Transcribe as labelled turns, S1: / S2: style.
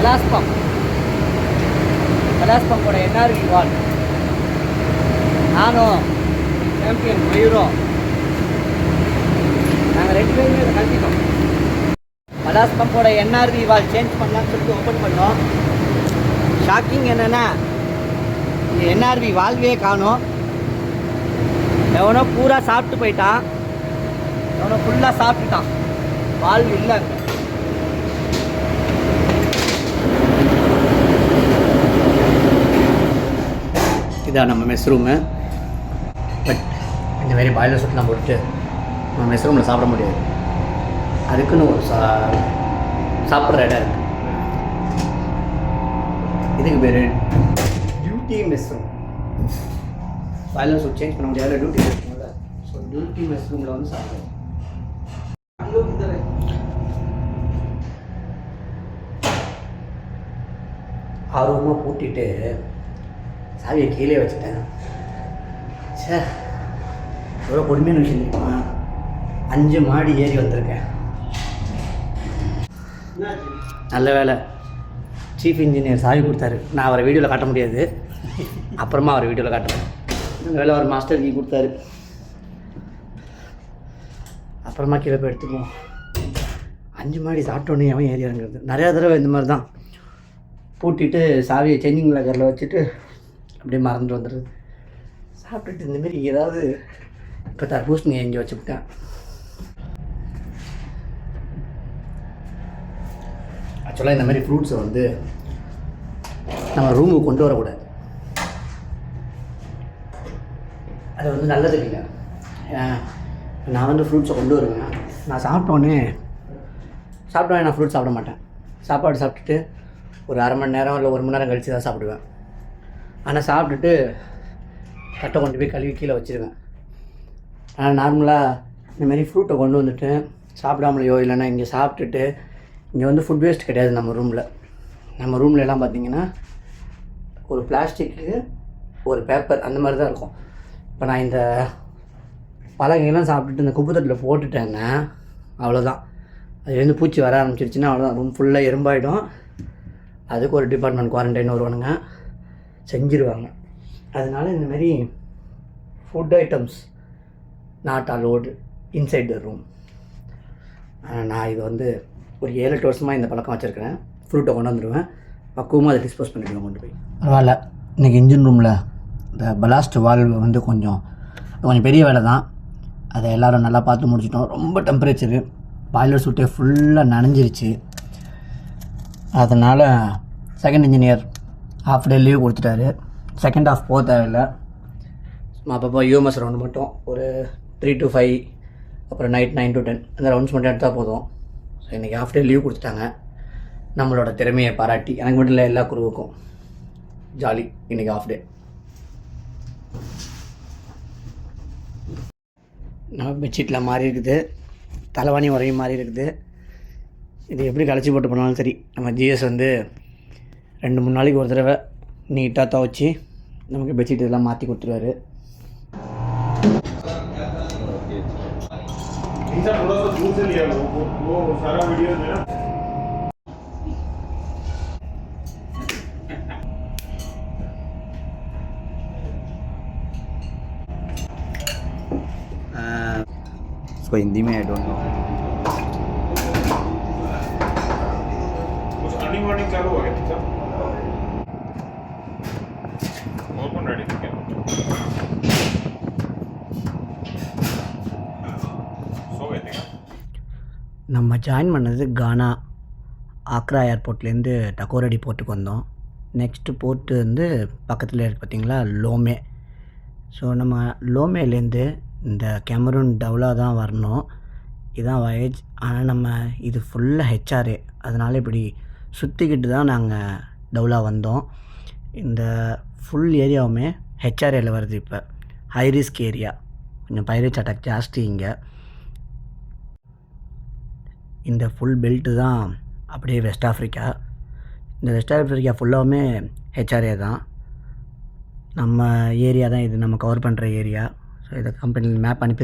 S1: பலாஸ்பம் பலாஸ்பம்போட NRV வால் நானும் champion மயூரும் நாங்கள் ரெண்டு பேருமே இதை கழட்டிட்டோம் பலாஸ் பம்போட என்ஆர்வி வால் சேஞ்ச் பண்ணலாம்னு சொல்லிட்டு ஓப்பன் பண்ணோம். ஷாக்கிங் என்னென்னா என்ஆர்வி வால்வே காணும். எவனோ பூரா சாப்பிட்டு போயிட்டான். எவனோ ஃபுல்லாக சாப்பிட்டுட்டான். வால்வு இல்லை இதான் நம்ம மெஸ் ரூமு பட் இந்த மாதிரி பாய்லர் நம்ம விட்டு நம்ம மெஸ் ரூமில் சாப்பிட முடியாது. அதுக்குன்னு ஒரு சா சாப்பிட்ற இடம் இருக்குது இதுக்கு பேர் duty mess room boiler suit change பண்ண முடியாது. டியூட்டி மெஸ் ரூமில் ஸோ டியூட்டி மெஸ் ரூமில் வந்து சாப்பிடுவோம் ஆர்வமாக பூட்டிட்டு சாவியை கீழே வச்சுட்டேன். சார் எவ்வளோ கொடுமையான விஷயம் தெரியுமா? அஞ்சு மாடி ஏறி வந்திருக்கேன். நல்ல வேலை. சீஃப் இன்ஜினியர் சாவி கொடுத்தாரு. நான் அவரை வீடியோவில் காட்ட முடியாது. அப்புறமா அவரை வீடியோவில் காட்டுறேன். நல்ல வேலை அவர் மாஸ்டர் கீ கொடுத்தாரு. அப்புறமா கீழே போய் எடுத்துக்குவோம். அஞ்சு மாடி சாப்பிட்டோன்னே அவன் ஏறி இறங்குறது. நிறையா தடவை இந்த மாதிரி தான் பூட்டிட்டு சாவியை சென்னிங் லக்கரில் வச்சுட்டு அப்படியே மறந்துட்டு வந்துடுது சாப்பிட்டுட்டு இந்தமாரி ஏதாவது இப்போ தர்பூசணி எங்கே வச்சுவிட்டேன் ஆக்சுவலாக இந்த மாதிரி ஃப்ரூட்ஸை வந்து நம்ம ரூமுக்கு கொண்டு வரக்கூடாது. அது வந்து நல்லது இல்லை நான் வந்து ஃப்ரூட்ஸை கொண்டு வருவேன். நான் சாப்பிட்டோன்னே சாப்பிட்டோன்னே நான் ஃப்ரூட்ஸ் சாப்பிட மாட்டேன். சாப்பாடு சாப்பிட்டுட்டு ஒரு அரை மணி நேரம் இல்லை ஒரு மணி நேரம் கழித்து தான் சாப்பிடுவேன். ஆனால் சாப்பிட்டுட்டு தட்டை கொண்டு போய் கழுவி கீழே வச்சிருவேன். ஆனால் நார்மலாக இந்தமாரி ஃப்ரூட்டை கொண்டு வந்துட்டு சாப்பிடாமலையோ இல்லைன்னா இங்கே சாப்பிட்டுட்டு இங்கே வந்து ஃபுட் வேஸ்ட் கிடையாது நம்ம ரூமில் நம்ம ரூமில் எல்லாம் பார்த்தீங்கன்னா ஒரு பிளாஸ்டிக்கு ஒரு பேப்பர் அந்த மாதிரி தான் இருக்கும். இப்போ நான் இந்த பலகையெல்லாம் சாப்பிட்டுட்டு இந்த குப்பை தட்டில் போட்டுட்டேன்னா அவ்வளோதான் அதுலேருந்து பூச்சி வர ஆரம்பிச்சிருச்சுன்னா அவ்வளோதான் ரூம் ஃபுல்லாக எறும்பாயிடும். அதுக்கு ஒரு டிபார்ட்மெண்ட் குவாரண்டைன் வருவானுங்க. செஞ்சிருவாங்க. அதனால் இந்தமாரி food items not allowed inside the room நான் இது வந்து ஒரு ஏழு எட்டு வருஷமாக இந்த பழக்கம் வச்சுருக்கிறேன். ஃப்ரூட்டை கொண்டு வந்துடுவேன் பக்குவமாக அதை டிஸ்போஸ் பண்ணிடுவேன் கொண்டு போய். பரவாயில்ல. இன்றைக்கி இன்ஜின் ரூமில் இந்த பலாஸ்ட் வால்வ் வந்து கொஞ்சம் கொஞ்சம் பெரிய வேலை தான். அதை எல்லோரும் நல்லா பார்த்து முடிச்சிட்டோம். ரொம்ப டெம்பரேச்சரு பாய்லர் சூட்டே ஃபுல்லாக நனைஞ்சிருச்சு. அதனால் second engineer half day leave கொடுத்துட்டாரு. செகண்ட் ஹாஃப் போக தேவையில்லை. அப்பப்போ யூஎம்எஸ் ரவுண்டு மட்டும். ஒரு த்ரீ டு ஃபைவ் அப்புறம் நைட் நைன் டு டென் அந்த ரவுண்ட்ஸ் மட்டும் எடுத்தால் போதும். ஸோ இன்றைக்கி ஹாஃப் டே லீவ் கொடுத்துட்டாங்க. நம்மளோட திறமையை பாராட்டி எனக்கு மட்டும் இல்லை எல்லா குருவுக்கும். ஜாலி இன்றைக்கி ஹாஃப் டே நம்ம பெட்ஷீட்டில் மாறி இருக்குது. தலைவாணி உரையும் மாறி இருக்குது. இது எப்படி களைச்சி போட்டு பண்ணாலும் சரி நம்ம ஜிஎஸ் வந்து ரெண்டு மூணு நாளைக்கு ஒரு தடவை நீட்டாக துவைச்சி நமக்கு பெட்ஷீட் இதெல்லாம் மாற்றி கொடுத்துருவாரு
S2: इंसान थोड़ा सा दूर से लिया वो वो, वो सारा वीडियो जो है ना
S1: इसको हिंदी में आई डोंट नो
S2: कुछ अर्निंग वार्निंग चालू हो गया
S1: நம்ம ஜாயின் பண்ணது கானா ஆக்ரா ஏர்போர்ட்லேருந்து டகோரடி போர்ட்டுக்கு வந்தோம். நெக்ஸ்ட்டு போர்ட்டு வந்து பக்கத்தில் இருக்குது பார்த்தீங்களா லோமே ஸோ நம்ம லோமேலேருந்து இந்த கேமரூன் டவுலா தான் வரணும். இதான் வயேஜ் ஆனால் நம்ம இது ஃபுல்லாக ஹெச்ஆர்ஏ அதனால் இப்படி சுற்றிக்கிட்டு தான் நாங்கள் டவுலா வந்தோம். இந்த ஃபுல் ஏரியாவுமே ஹெச்ஆர்ஏல வருது இப்போ. ஹை ரிஸ்க் ஏரியா கொஞ்சம் பைரேட்ஸ் அட்டாக் ஜாஸ்தி இங்கே. இந்த ஃபுல் பெல்ட்டு தான் அப்படியே வெஸ்ட் ஆஃப்ரிக்கா இந்த வெஸ்ட் ஆஃப்ரிக்கா ஃபுல்லாகவுமே ஹெச்ஆர்ஏ தான். நம்ம ஏரியா தான் இது. நம்ம கவர் பண்ணுற ஏரியா ஸோ இதை கம்பெனியில் மேப் அனுப்பி